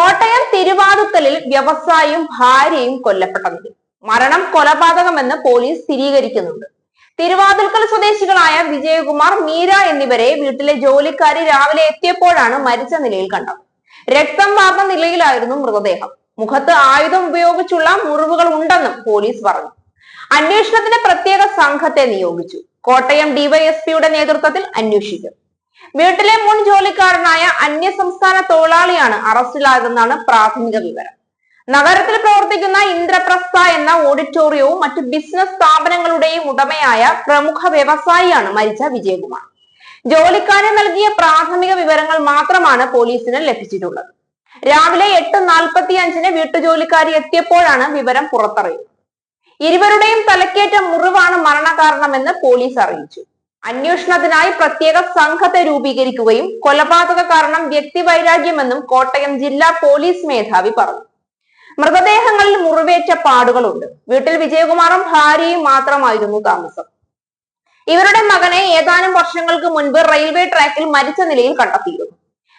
കോട്ടയം തിരുവാതുക്കലിൽ വ്യവസായിയും ഭാര്യയും കൊല്ലപ്പെട്ടത്. മരണം കൊലപാതകമെന്ന് പോലീസ് സ്ഥിരീകരിക്കുന്നുണ്ട്. തിരുവാതിൽക്കൽ സ്വദേശികളായ വിജയകുമാർ മീര എന്നിവരെ വീട്ടിലെ ജോലിക്കാരി രാവിലെ എത്തിയപ്പോഴാണ് മരിച്ച നിലയിൽ കണ്ടത്. രക്തം വാർന്ന നിലയിലായിരുന്നു മൃതദേഹം. മുഖത്ത് ആയുധം ഉപയോഗിച്ചുള്ള മുറിവുകൾ ഉണ്ടെന്നും പോലീസ് പറഞ്ഞു. അന്വേഷണത്തിന് പ്രത്യേക സംഘത്തെ നിയോഗിച്ചു. കോട്ടയം ഡിവൈഎസ്പിയുടെ നേതൃത്വത്തിൽ അന്വേഷിക്കും. വീട്ടിലെ മുൻ ജോലിക്കാരനായ അന്യ അന്യസംസ്ഥാന തൊഴിലാളിയാണ് അറസ്റ്റിലായതെന്നാണ് പ്രാഥമിക വിവരം. നഗരത്തിൽ പ്രവർത്തിക്കുന്ന ഇന്ദ്രപ്രസ്ഥ എന്ന ഓഡിറ്റോറിയവും മറ്റ് ബിസിനസ് സ്ഥാപനങ്ങളുടെയും ഉടമയായ പ്രമുഖ വ്യവസായിയാണ് മരിച്ച വിജയകുമാർ. ജോലിക്കാരൻ നൽകിയ പ്രാഥമിക വിവരങ്ങൾ മാത്രമാണ് പോലീസിന് ലഭിച്ചിട്ടുള്ളത്. രാവിലെ എട്ട് നാൽപ്പത്തി അഞ്ചിന് വീട്ടുജോലിക്കാരി എത്തിയപ്പോഴാണ് വിവരം പുറത്തറിയുന്നത്. ഇരുവരുടെയും തലക്കേറ്റ മുറിവാണ് മരണകാരണമെന്ന് പോലീസ് അറിയിച്ചു. അന്വേഷണത്തിനായി പ്രത്യേക സംഘത്തെ രൂപീകരിക്കുകയും കൊലപാതക കാരണം വ്യക്തിവൈരാഗ്യമെന്നും കോട്ടയം ജില്ലാ പോലീസ് മേധാവി പറഞ്ഞു. മൃതദേഹങ്ങളിൽ മുറിവേറ്റ പാടുകളുണ്ട്. വീട്ടിൽ വിജയകുമാറും ഭാര്യയും മാത്രമായിരുന്നു താമസം. ഇവരുടെ മകനെ ഏതാനും വർഷങ്ങൾക്ക് മുൻപ് റെയിൽവേ ട്രാക്കിൽ മരിച്ച നിലയിൽ കണ്ടെത്തിയിരുന്നു.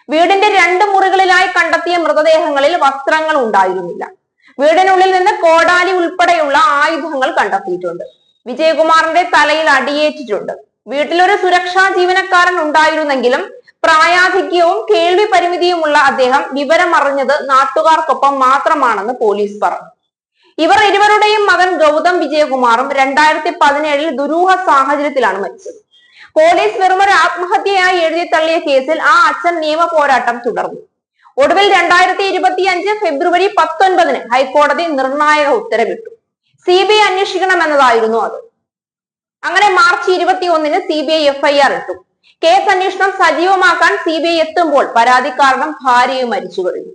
വീടിന്റെ രണ്ട് മുറികളിലായി കണ്ടെത്തിയ മൃതദേഹങ്ങളിൽ വസ്ത്രങ്ങൾ ഉണ്ടായിരുന്നില്ല. വീടിനുള്ളിൽ നിന്ന് കോടാലി ഉൾപ്പെടെയുള്ള ആയുധങ്ങൾ കണ്ടെത്തിയിട്ടുണ്ട്. വിജയകുമാറിന്റെ തലയിൽ അടിയേറ്റിട്ടുണ്ട്. വീട്ടിലൊരു സുരക്ഷാ ജീവനക്കാരൻ ഉണ്ടായിരുന്നെങ്കിലും പ്രായാധിക്യവും കേൾവി പരിമിതിയുമുള്ള അദ്ദേഹം വിവരമറിഞ്ഞത് നാട്ടുകാർക്കൊപ്പം മാത്രമാണെന്ന് പോലീസ് പറഞ്ഞു. ഇവർ ഇരുവരുടെയും മകൻ ഗൗതം വിജയകുമാറും രണ്ടായിരത്തി പതിനേഴിൽ ദുരൂഹ സാഹചര്യത്തിലാണ് മരിച്ചത്. പോലീസ് വെറുമൊരു ആത്മഹത്യയായി എഴുതി തള്ളിയ കേസിൽ ആ അച്ഛൻ നിയമ പോരാട്ടം തുടർന്നു. ഒടുവിൽ രണ്ടായിരത്തി ഇരുപത്തി അഞ്ച് ഫെബ്രുവരി പത്തൊൻപതിന് ഹൈക്കോടതി നിർണായക ഉത്തരവിട്ടു. സി ബി ഐ അന്വേഷിക്കണമെന്നതായിരുന്നു അത്. അങ്ങനെ മാർച്ച് ഇരുപത്തി ഒന്നിന് സി ബി ഐ എഫ്ഐആർ ഇട്ടു. കേസ് അന്വേഷണം സജീവമാക്കാൻ സി ബി ഐ എത്തുമ്പോൾ പരാതിക്കാരനും ഭാര്യയും മരിച്ചു കഴിഞ്ഞു.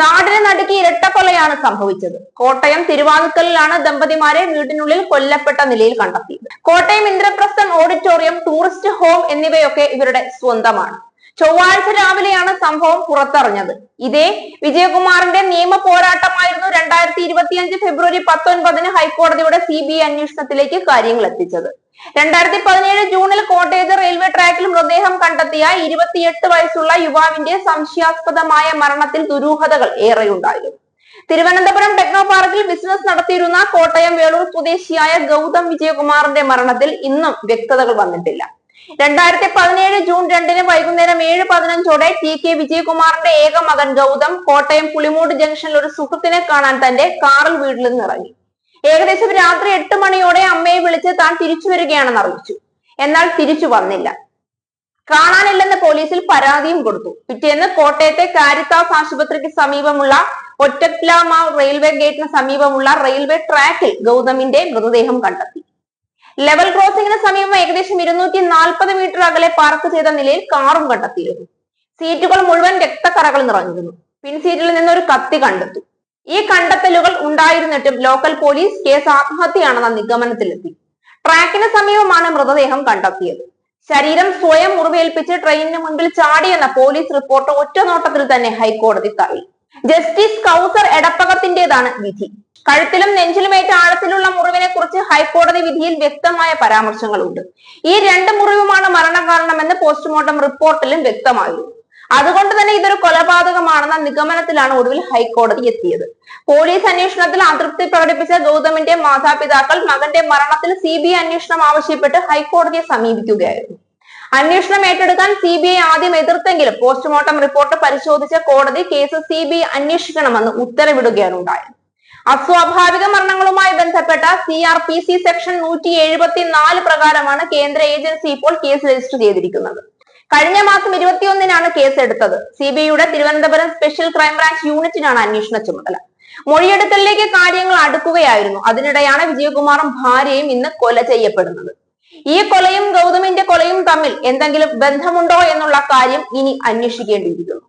നാടിനെ നടുക്കി ഇരട്ടക്കൊലയാണ് സംഭവിച്ചത്. കോട്ടയം തിരുവാതുക്കലിലാണ് ദമ്പതിമാരെ വീടിനുള്ളിൽ കൊല്ലപ്പെട്ട നിലയിൽ കണ്ടെത്തിയത്. Kottayam Indraprasthan auditorium tourist home എന്നിവയൊക്കെ ഇവരുടെ സ്വന്തമാണ്. ചൊവ്വാഴ്ച രാവിലെയാണ് സംഭവം പുറത്തറിഞ്ഞത്. ഇതേ വിജയകുമാറിന്റെ നിയമ പോരാട്ടമായിരുന്നു രണ്ടായിരത്തി ഇരുപത്തിയഞ്ച് ഫെബ്രുവരി പത്തൊൻപതിന് ഹൈക്കോടതിയുടെ സി ബി ഐ അന്വേഷണത്തിലേക്ക് കാര്യങ്ങൾ എത്തിച്ചത്. രണ്ടായിരത്തി പതിനേഴ് ജൂണിൽ കോട്ടയത്ത് റെയിൽവേ ട്രാക്കിൽ മൃതദേഹം കണ്ടെത്തിയ ഇരുപത്തിയെട്ട് വയസ്സുള്ള യുവാവിന്റെ സംശയാസ്പദമായ മരണത്തിൽ ദുരൂഹതകൾ ഏറെയുണ്ടായിരുന്നു. തിരുവനന്തപുരം ടെക്നോ പാർക്കിൽ ബിസിനസ് നടത്തിയിരുന്ന കോട്ടയം വേളൂർ സ്വദേശിയായ ഗൗതം വിജയകുമാറിന്റെ മരണത്തിൽ ഇന്നും വ്യക്തതകൾ വന്നിട്ടില്ല. രണ്ടായിരത്തി പതിനേഴ് ജൂൺ രണ്ടിന് വൈകുന്നേരം ഏഴ് പതിനഞ്ചോടെ ടി കെ വിജയകുമാറിന്റെ ഏക മകൻ ഗൗതം കോട്ടയം പുളിമൂട് ജംഗ്ഷനിൽ ഒരു സുഹൃത്തിനെ കാണാൻ തന്റെ കാറിൽ വീട്ടിൽ നിന്ന് ഇറങ്ങി. ഏകദേശം രാത്രി എട്ട് മണിയോടെ അമ്മയെ വിളിച്ച് താൻ തിരിച്ചു വരികയാണെന്ന് അറിയിച്ചു. എന്നാൽ തിരിച്ചു വന്നില്ല. കാണാനില്ലെന്ന് പോലീസിൽ പരാതിയും കൊടുത്തു. പിറ്റേന്ന് കോട്ടയത്തെ കാരിത്താസ് ആശുപത്രിക്ക് സമീപമുള്ള ഒറ്റപ്ലാമാവ് റെയിൽവേ ഗേറ്റിന് സമീപമുള്ള റെയിൽവേ ട്രാക്കിൽ ഗൗതമിന്റെ മൃതദേഹം കണ്ടെത്തി. ലെവൽ ക്രോസിംഗിന് സമീപം ഏകദേശം ഇരുന്നൂറ്റി നാൽപ്പത് മീറ്റർ അകലെ പാർക്ക് ചെയ്ത നിലയിൽ കാറും കണ്ടെത്തിയിരുന്നു. സീറ്റുകൾ മുഴുവൻ രക്തക്കറകൾ നിറഞ്ഞിരുന്നു. പിൻസീറ്റിൽ നിന്ന് ഒരു കത്തി കണ്ടെത്തി. ഈ കണ്ടെത്തലുകൾ ഉണ്ടായിരുന്നിട്ടും ലോക്കൽ പോലീസ് കേസ് ആത്മഹത്യയാണെന്ന നിഗമനത്തിലെത്തി. ട്രാക്കിന് സമീപമാണ് മൃതദേഹം കണ്ടെത്തിയത്. ശരീരം സ്വയം മുറിവേൽപ്പിച്ച് ട്രെയിനിന് മുൻപിൽ ചാടിയെന്ന പോലീസ് റിപ്പോർട്ട് ഒറ്റ നോട്ടത്തിൽ തന്നെ ഹൈക്കോടതി തള്ളി. ജസ്റ്റിസ് കൗസർ എടപ്പകത്തിന്റേതാണ് വിധി. കഴുത്തിലും നെഞ്ചിലുമേറ്റ ആഴത്തിലുള്ള മുറിവിനെ കുറിച്ച് ഹൈക്കോടതി വിധിയിൽ വ്യക്തമായ പരാമർശങ്ങളുണ്ട്. ഈ രണ്ട് മുറിവുമാണ് മരണകാരണമെന്ന് പോസ്റ്റ്മോർട്ടം റിപ്പോർട്ടിലും വ്യക്തമായിരുന്നു. അതുകൊണ്ട് തന്നെ ഇതൊരു കൊലപാതകമാണെന്ന നിഗമനത്തിലാണ് ഒടുവിൽ ഹൈക്കോടതി എത്തിയത്. പോലീസ് അന്വേഷണത്തിൽ അതൃപ്തി പ്രകടിപ്പിച്ച ഗൗതമിന്റെ മാതാപിതാക്കൾ മകന്റെ മരണത്തിൽ സി ബി ഐ അന്വേഷണം ആവശ്യപ്പെട്ട് ഹൈക്കോടതിയെ സമീപിക്കുകയായിരുന്നു. അന്വേഷണം ഏറ്റെടുക്കാൻ സി ബി ഐ ആദ്യം എതിർത്തെങ്കിലും പോസ്റ്റ്മോർട്ടം റിപ്പോർട്ട് പരിശോധിച്ച കോടതി കേസ് സി ബി ഐ അന്വേഷിക്കണമെന്ന് ഉത്തരവിടുകയാണ് ഉണ്ടായത്. അസ്വാഭാവിക മരണങ്ങളുമായി ബന്ധപ്പെട്ട C R P C section നൂറ്റി എഴുപത്തി നാല് പ്രകാരമാണ് കേന്ദ്ര ഏജൻസി ഇപ്പോൾ കേസ് രജിസ്റ്റർ ചെയ്തിരിക്കുന്നത്. കഴിഞ്ഞ മാസം ഇരുപത്തിയൊന്നിനാണ് കേസ് എടുത്തത്. സി ബി ഐയുടെ തിരുവനന്തപുരം സ്പെഷ്യൽ ക്രൈംബ്രാഞ്ച് യൂണിറ്റിനാണ് അന്വേഷണ ചുമതല. മൊഴിയെടുക്കലിലേക്ക് കാര്യങ്ങൾ അടുക്കുകയായിരുന്നു. അതിനിടെയാണ് വിജയകുമാറും ഭാര്യയും ഇന്ന് കൊല ചെയ്യപ്പെടുന്നത്. ഈ കൊലയും ഗൗതമിന്റെ കൊലയും തമ്മിൽ എന്തെങ്കിലും ബന്ധമുണ്ടോ എന്നുള്ള കാര്യം ഇനി അന്വേഷിക്കേണ്ടിയിരിക്കുന്നു.